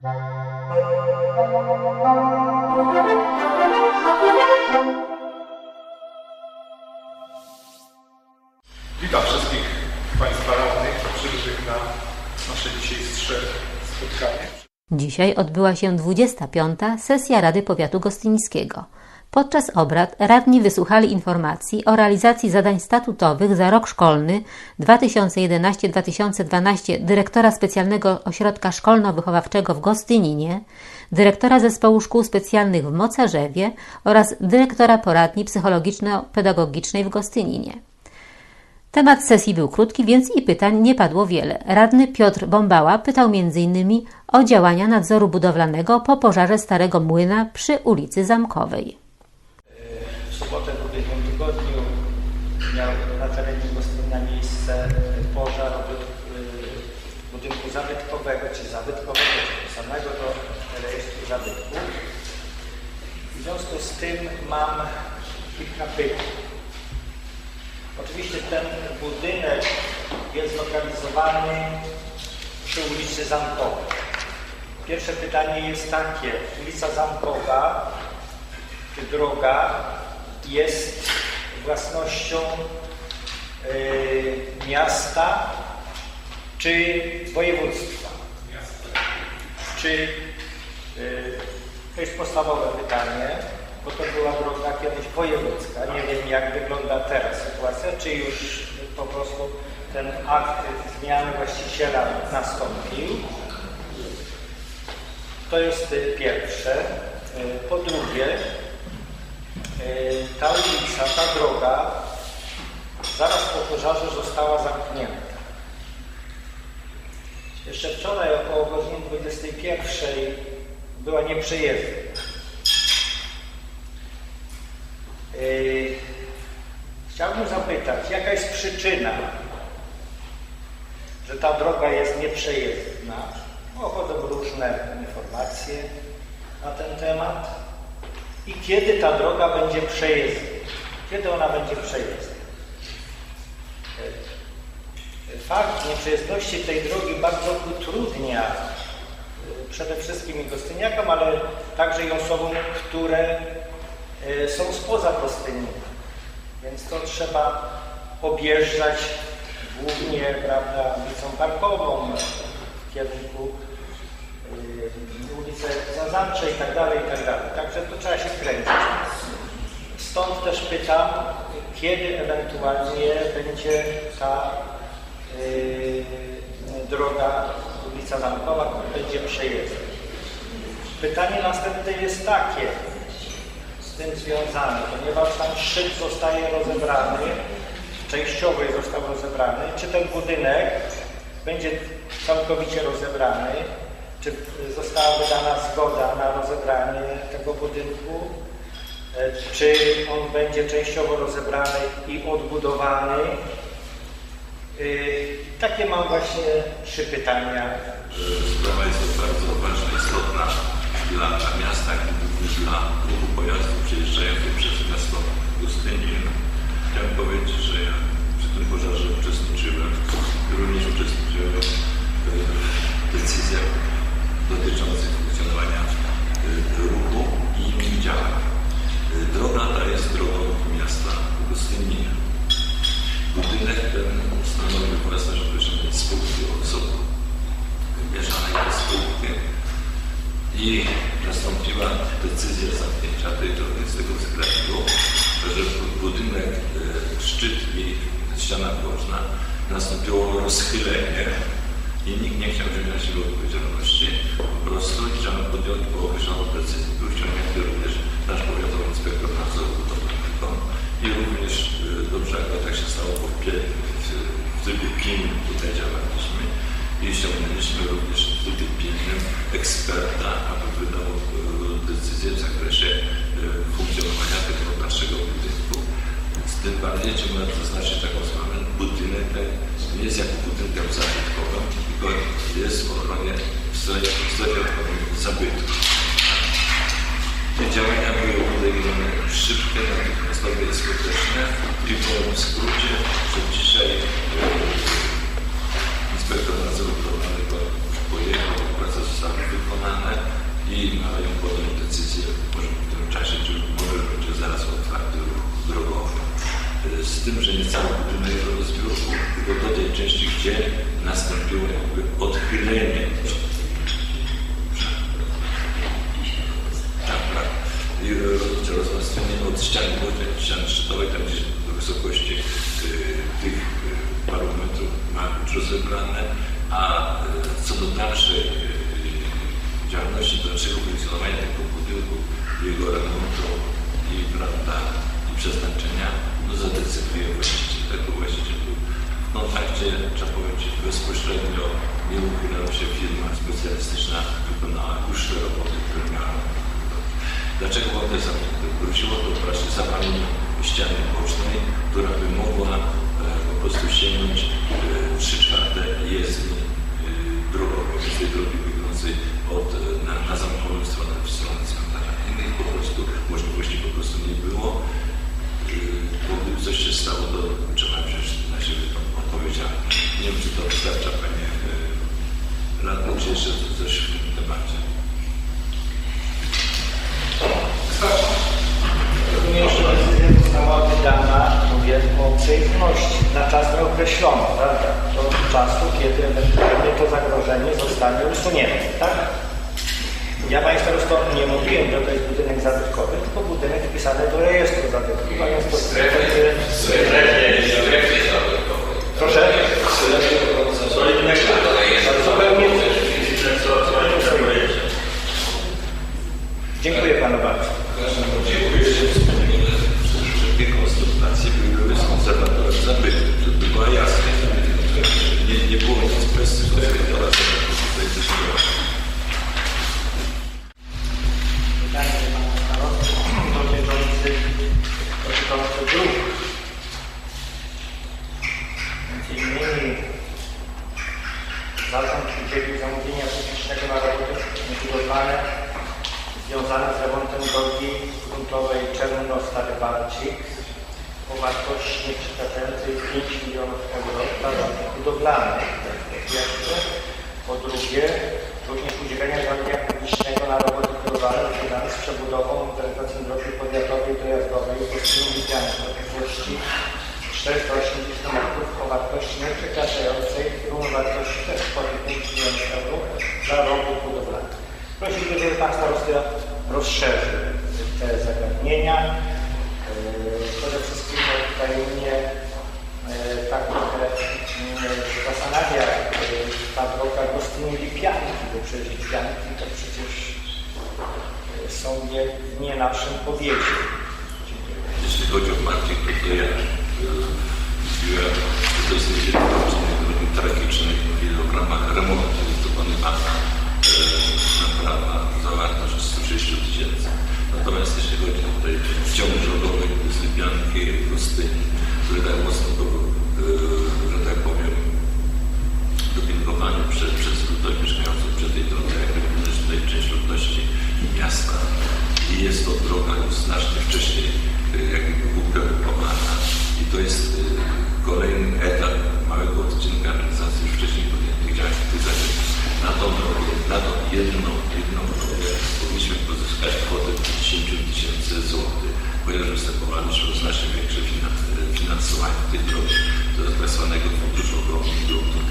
Witam wszystkich Państwa radnych przybyłych na nasze dzisiejsze spotkanie. Dzisiaj odbyła się 25. sesja Rady Powiatu Gostyńskiego. Podczas obrad radni wysłuchali informacji o realizacji zadań statutowych za rok szkolny 2011-2012 dyrektora Specjalnego Ośrodka Szkolno-Wychowawczego w Gostyninie, dyrektora Zespołu Szkół Specjalnych w Mocarzewie oraz dyrektora poradni psychologiczno-pedagogicznej w Gostyninie. Temat sesji był krótki, więc i pytań nie padło wiele. Radny Piotr Bombała pytał m.in. o działania nadzoru budowlanego po pożarze Starego Młyna przy ulicy Zamkowej. Miał na terenie Gostynia miejsce pożar y, budynku zabytkowego, czy zabytkowego, czy wpisanego do rejestru zabytków. W związku z tym mam kilka pytań. Oczywiście ten budynek jest zlokalizowany przy ulicy Zamkowej. Pierwsze pytanie jest takie. Ulica Zamkowa czy droga jest własnością y, miasta czy województwa? Czy y, to jest podstawowe pytanie, bo to była droga kiedyś wojewódzka. Nie wiem jak wygląda teraz sytuacja, czy już po prostu ten akt zmiany właściciela nastąpił. To jest pierwsze. Y, Po drugie, ta ulica, ta droga zaraz po pożarze została zamknięta. Jeszcze wczoraj około godziny 21 była nieprzejezdna. Y, Chciałbym zapytać, jaka jest przyczyna, że ta droga jest nieprzejezdna? Pochodzą różne informacje na ten temat. I kiedy ta droga będzie przejezdna? Kiedy ona będzie przejezdna? Fakt nieprzejezdności tej drogi bardzo utrudnia e, przede wszystkim i gostyniakom, ale także i osobom, które e, są spoza Gostynia. Więc to trzeba objeżdżać głównie prawda, ulicą Parkową w kierunku ulicy Zazamcze i tak dalej, i tak dalej. Także to trzeba się kręcić. Stąd też pytam, kiedy ewentualnie będzie ta y, droga ulica Zamkowa będzie przejeżdżać. Pytanie następne jest takie, z tym związane, ponieważ tam szczyt zostaje rozebrany, częściowo został rozebrany, czy ten budynek będzie całkowicie rozebrany, czy została wydana zgoda na rozebranie tego budynku, e, czy on będzie częściowo rozebrany i odbudowany. Y, Takie mam właśnie trzy pytania. Sprawa jest bardzo ważna, istotna dla miasta, jak również dla ruchu pojazdów przejeżdżających przez miasto Gostynin. Chciałem powiedzieć, że ja przy tym pożarze uczestniczyłem, również uczestniczyłem w decyzjach dotyczących funkcjonowania y, ruchu i innych działań. Y, Droga ta jest drogą miasta Gostynin. Budynek ten stanowi własność określonej spółki osób mieszanej tej spółki i nastąpiła decyzja zamknięcia tej drogi z tego względu, że budynek, e, szczyt i ściana boczna nastąpiło rozchylenie i nikt nie chciał wziąć na siebie odpowiedzialności. Po prostu chciano podjąć po określoną decyzję. Był wciągnięty również nasz powiatowy inspektor nadzoru budowlanego i również e, dobrze akurat tak się stało, bo w, pie- w- w trybie pilnym tutaj działaliśmy i ściągnęliśmy również w trybie pilnym eksperta, aby wydał e, decyzję w zakresie e, funkcjonowania tego naszego budynku. Z tym bardziej trzeba zaznaczyć taką sprawę, budynek ten nie jest jako budynkiem zabytkowym, tylko jest w ochronie w strefie w zabytków. Te działania były podejmowane szybkie, natychmiastowe i skuteczne i w skrócie, że dzisiaj e, inspektor nadzoru budowlanego już pojechał, wraca z zostały wykonane i mają podjąć decyzję może w tym czasie, czy może będzie zaraz otwarty ruch drogowy. Y, Z tym, że nie cały budynek rozbiórku, tylko do tej części, gdzie nastąpiło jakby odchylenie tak, tak. Rozwarstwienie od ściany do ściany szczytowej, tam gdzieś do wysokości y, tych y, paru metrów ma rozebrane, a y, co do dalszej działalności, dalszego funkcjonowania tego budynku, jego remontu i, prawda, i przeznaczenia, no zadecyduje właściciel. Tego właściciel był w kontakcie, trzeba powiedzieć, bezpośrednio, nie uchylał się firma specjalistyczna, wykonała już te roboty, które miała Dlaczego było to zamknięte? Wróciło to właśnie zapaleniu ściany bocznej, która by mogła e, po prostu sięgnąć e, 3 czwarte jezdni e, drogowej, tej drogi biegnącej od, e, na, na zamkową stronę, w stronę cmentarza. Innych po prostu możliwości po prostu nie było. E, Bo gdyby coś się stało, to trzeba wziąć na siebie tą odpowiedzialność. Nie wiem, czy to wystarcza, panie e, radny, czy jeszcze coś w tym temacie. Rozumiem, że decyzja została wydana, mówię o przejrzystości, na czas nieokreślony, prawda? Do czasu, kiedy ewentualnie to zagrożenie zostanie usunięte, tak? Ja Państwu już to nie mówiłem, że to jest budynek zabytkowy, tylko budynek wpisany do rejestru zabytków, a więc to Proszę? Zarząd udzielił zamówienia publicznego na roboty budowlane związane z remontem drogi gruntowej Czerno-Stary Barcik o wartości nieprzekraczającej 5 milionów euro dla roboty budowlanych. Pierwsze. Po drugie, również udzielenia zamówienia publicznego na roboty budowlane związane z przebudową modernizacją drogi powiatowej dojazdowej w Kostynu Lipianie o długości 480 metrów o wartości nieprzekraczającej kwoty 5 milionów euro dla robót budowlanych. Prosiłbym, żeby Pan Starosta rozszerzył te zagadnienia. Yy, Przede wszystkim tutaj mnie yy, tak trochę yy, zastanawia yy, ta droga Gostyni Lipianki, bo przecież Lipianki to przecież są nie, nie naszym powiecie. Jeśli chodzi o parking, to, ja e, mówiłem, że to jest niewielkości tragicznej, kiedy w ramach remontu jest dokonywana e, naprawa zawartość 160 tysięcy. Natomiast jeśli chodzi o ciąg drogowy z Lipianki do Styni, który tak mocno go, e, że tak powiem, dopingowany przez, przez ludność mieszkających przy tej drodze, jakby również tutaj część ludności miasta. I jest to droga już znacznie wcześniej y, jakby ugruntowana. I to jest y, kolejny etap małego odcinka realizacji już wcześniej podjętych działań w tych zakresie. Na drogę, na jedną, jedną drogę powinniśmy pozyskać kwotę 50 tysięcy złotych, ponieważ występowaliśmy o znacznie większe finan- finansowanie tej drogi do tak zwanego funduszu ochrony gruntów